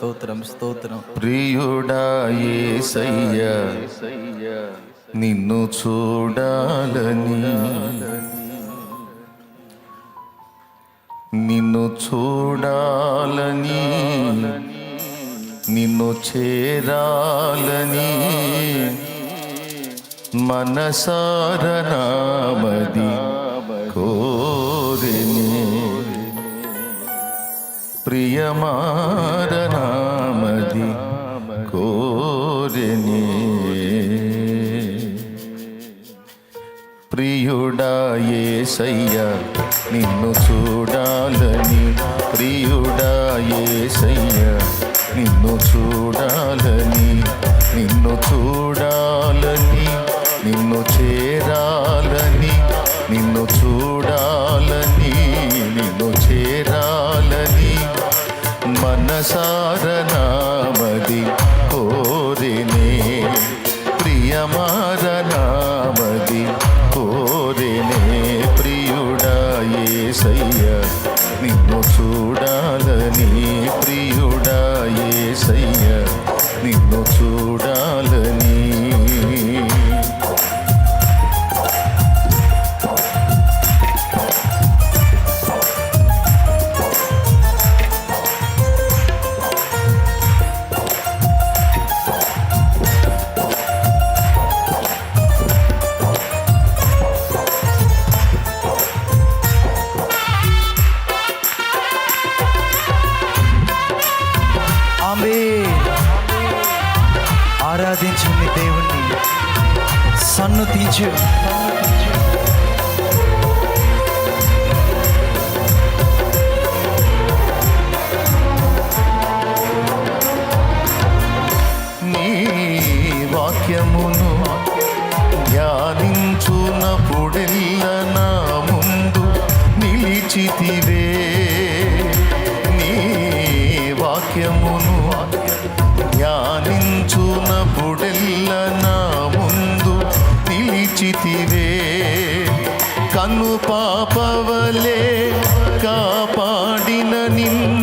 స్తోత్రం స్తోత్రం. ప్రియుడాయే సయ్య నిన్ను చూడాలని. నిన్ను చూడాలని. నిన్ను చేరాలని. మనసారనామది కోరిని. ప్రియమా ఏసయ్యా నిన్ను చూడాలని ప్రియుడా ఏసయ్యా నిన్ను చూడాలని నిన్ను చూడాలని ప్రియుడా యేసయ్య నిన్ను చూడాలని కను పాపవలే కాపాడిన నిన్ను.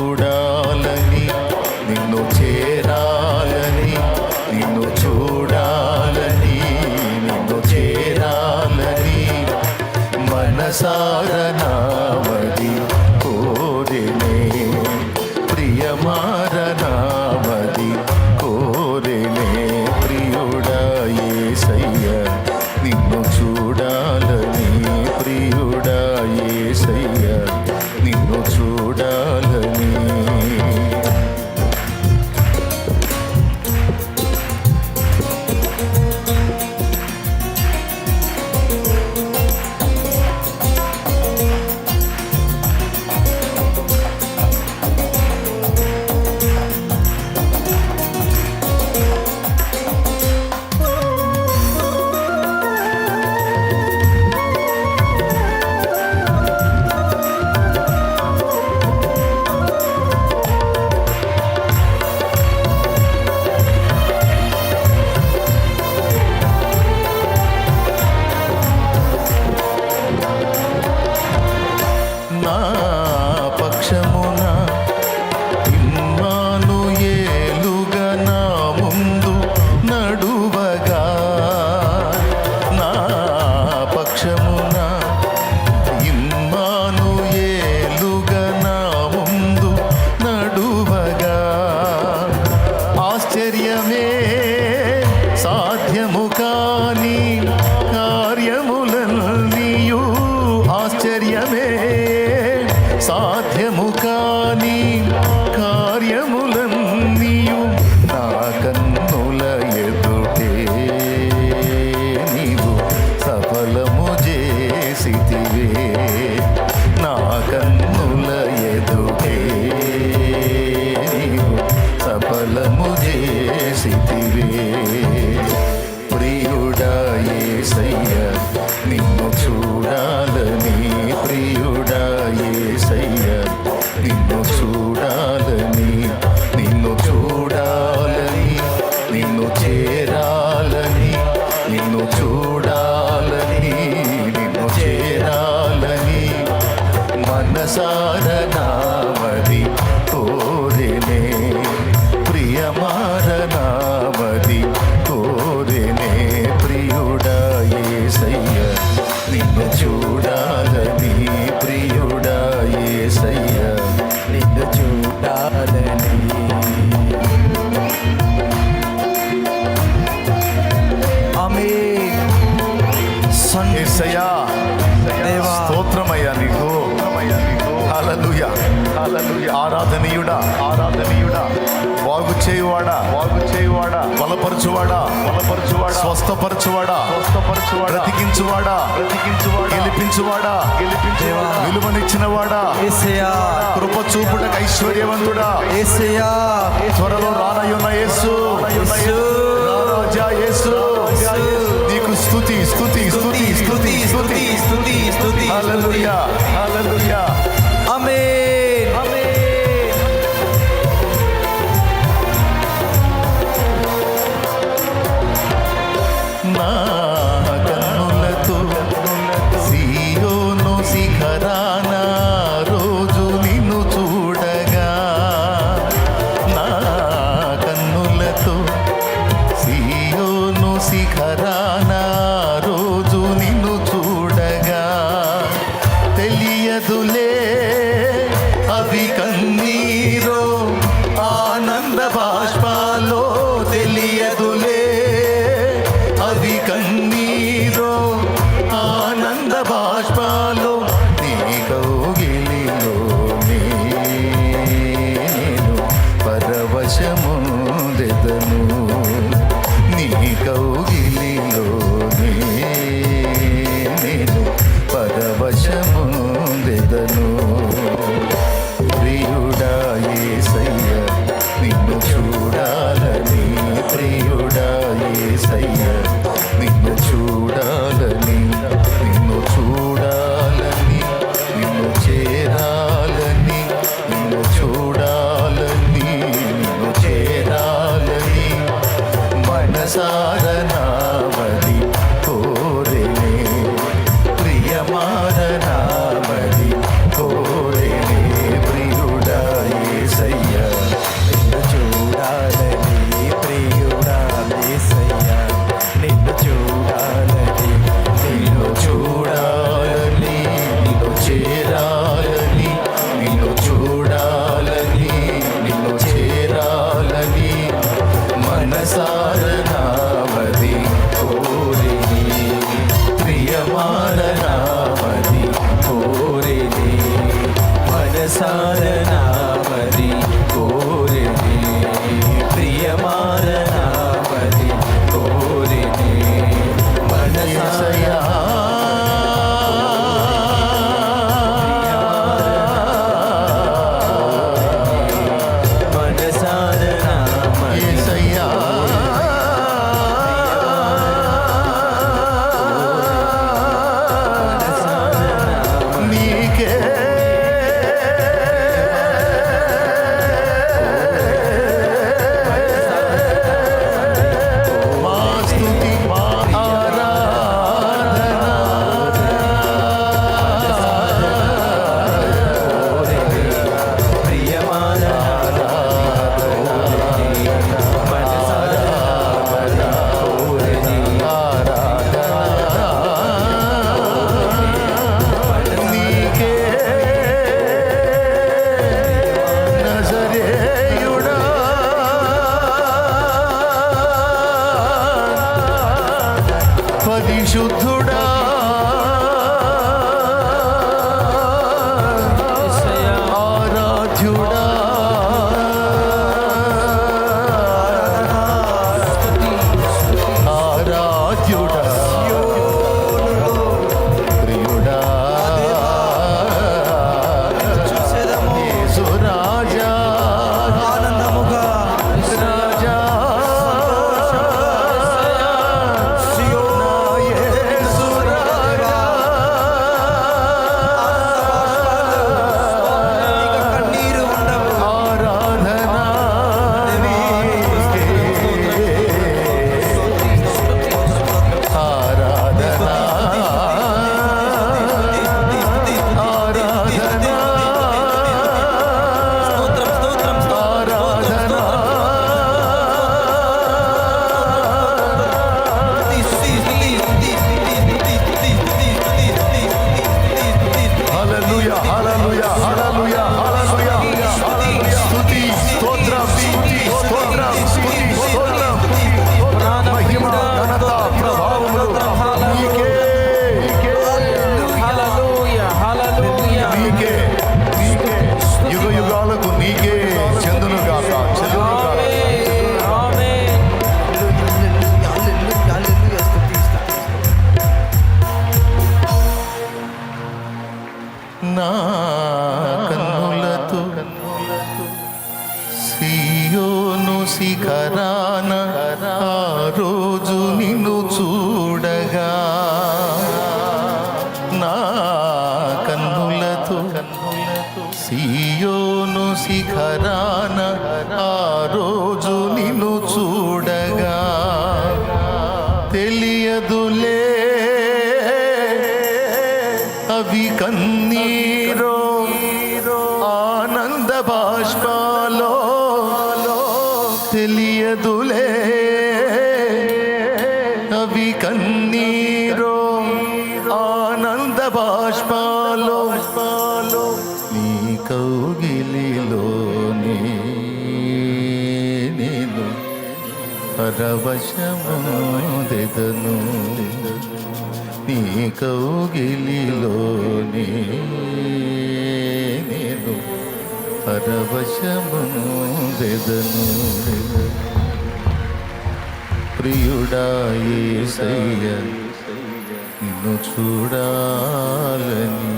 చూడాలని నిన్ను చేరాలని నిన్ను చూడాలని నిన్ను చేరాలని మనసారనామది కోరినే. ప్రియమారనామది కోరినే. ప్రియుడా యేసయ్య నిన్ను చూడాలని ప్రియుడా యేసయ్య నా చూడాలని నిన్ను చేరాలని మనసా స్వస్థపరచువాడా? స్వస్థపరచువాడా బ్రతికించువాడా? బ్రతికించువాడా గెలిపించువాడా? గెలిపించేవాడా విలువనిచ్చినవాడా ఏసయ్యా. కృప చూపుటకు ఐశ్వర్యవంతుడా? ఏసయ్యా. త్వరలో రానయున్న యేసు. రాజా యేసు. నీకు స్తుతి స్తుతి స్తుతి. స్తుతి స్తుతి స్తుతి స్తుతి. హల్లెలూయా హల్లెలూయా. తెలియదులే. అవి కన్నీ శిఖరాన ఆ రోజు నిన్ను చూడగా నా కన్నులతో సియోను శిఖరాన ఆ రోజు నిన్ను చూడగా తెలియదులే అవి కన్నీరో ఆనంద బాష్ప పరవశముదెదను నీ కౌగిలిలోనే నేను పరవశముదెదను ప్రియుడాయే సయ్య నిన్ను చూడాలని